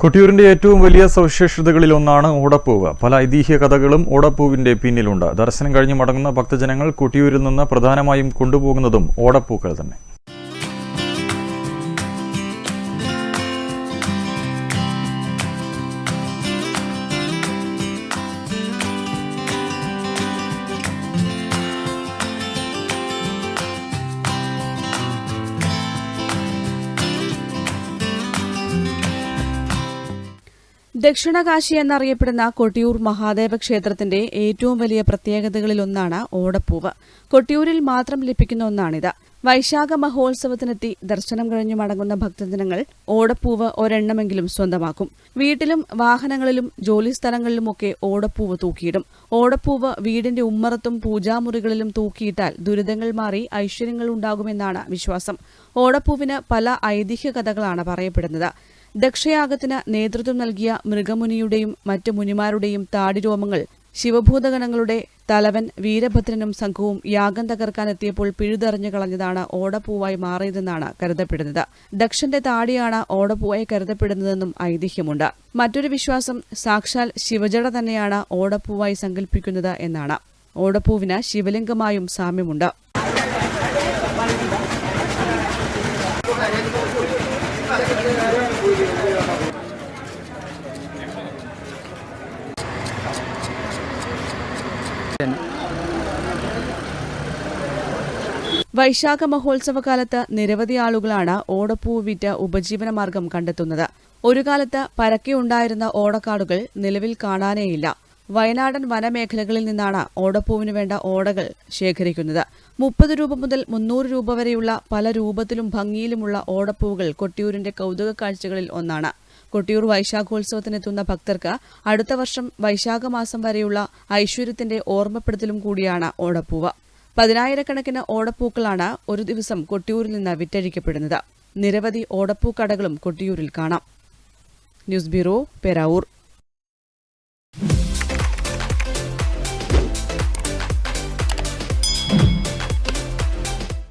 കൊട്ടിയൂരിന്റെ ഏറ്റവും വലിയ സവിശേഷതകളിൽ ഒന്നാണ് ഓടപ്പൂവ്. പല ഐതിഹ്യ കഥകളും ഓടപ്പൂവിന്റെ പിന്നിലുണ്ട്. ദർശനം കഴിഞ്ഞ് മടങ്ങുന്ന ഭക്തജനങ്ങൾ കൊട്ടിയൂരിൽ നിന്ന് പ്രധാനമായും കൊണ്ടുപോകുന്നതും ഓടപ്പൂക്കൾ തന്നെ. ദക്ഷിണകാശി എന്നറിയപ്പെടുന്ന കൊട്ടിയൂർ മഹാദേവ ക്ഷേത്രത്തിന്റെ ഏറ്റവും വലിയ പ്രത്യേകതകളിലൊന്നാണ് ഓടപ്പൂവ്. കൊട്ടിയൂരിൽ മാത്രം ലഭിക്കുന്ന ഒന്നാണിത്. വൈശാഖ മഹോത്സവത്തിനെത്തി ദർശനം കഴിഞ്ഞു മടങ്ങുന്ന ഭക്തജനങ്ങൾ ഓടപ്പൂവ് ഒരെണ്ണമെങ്കിലും സ്വന്തമാക്കും. വീട്ടിലും വാഹനങ്ങളിലും ജോലിസ്ഥലങ്ങളിലുമൊക്കെ ഓടപ്പൂവ് തൂക്കിയിടും. ഓടപ്പൂവ് വീടിന്റെ ഉമ്മറത്തും പൂജാമുറികളിലും തൂക്കിയിട്ടാൽ ദുരിതങ്ങൾ മാറി ഐശ്വര്യങ്ങൾ ഉണ്ടാകുമെന്നാണ് വിശ്വാസം. ഓടപ്പൂവിന് പല ഐതിഹ്യ കഥകളാണ് പറയപ്പെടുന്നത്. ദക്ഷയാഗത്തിന് നേതൃത്വം നൽകിയ മൃഗമുനിയുടെയും മറ്റു മുനിമാരുടെയും താടിരോമങ്ങൾ ശിവഭൂതഗണങ്ങളുടെ തലവൻ വീരഭദ്രനും സംഘവും യാഗം തകർക്കാനെത്തിയപ്പോൾ പിഴുതെറിഞ്ഞു കളഞ്ഞതാണ് ഓടപ്പൂവായി മാറിയതെന്നാണ് കരുതപ്പെടുന്നത്. ദക്ഷന്റെ താടിയാണ് ഓടപ്പൂവായി കരുതപ്പെടുന്നതെന്നും ഐതിഹ്യമുണ്ട്. മറ്റൊരു വിശ്വാസം സാക്ഷാൽ ശിവജട തന്നെയാണ് ഓടപ്പൂവായി സങ്കല്പിക്കുന്നത് എന്നാണ്. ഓടപ്പൂവിന് ശിവലിംഗമായും സാമ്യമുണ്ട്. വൈശാഖ മഹോത്സവകാലത്ത് നിരവധി ആളുകളാണ് ഓടപ്പൂവ് വിറ്റ് ഉപജീവനമാർഗം കണ്ടെത്തുന്നത്. ഒരു കാലത്ത് പരക്കെ ഉണ്ടായിരുന്ന ഓടക്കാടുകൾ നിലവിൽ കാണാനേയില്ല. വയനാടൻ വനമേഖലകളിൽ നിന്നാണ് ഓടപ്പൂവിന് വേണ്ട ഓടകൾ ശേഖരിക്കുന്നത്. മുപ്പത് രൂപ മുതൽ മുന്നൂറ് രൂപ വരെയുള്ള പല രൂപത്തിലും ഭംഗിയിലുമുള്ള ഓടപ്പൂവുകൾ കൊട്ടിയൂരിന്റെ കൗതുക കാഴ്ചകളിൽ ഒന്നാണ്. കൊട്ടിയൂർ വൈശാഖോത്സവത്തിനെത്തുന്ന ഭക്തർക്ക് അടുത്ത വർഷം വൈശാഖ മാസം വരെയുള്ള ഐശ്വര്യത്തിന്റെ ഓർമ്മപ്പെടുത്തലും കൂടിയാണ് ഓടപ്പൂവ്. പതിനായിരക്കണക്കിന് ഓടപ്പൂക്കളാണ് ഒരു ദിവസം കൊട്ടിയൂരിൽ നിന്ന് വിറ്റഴിക്കപ്പെടുന്നത്. നിരവധി ഓടപ്പൂക്കടകളും കൊട്ടിയൂരിൽ കാണാം. News bureau Peravoor.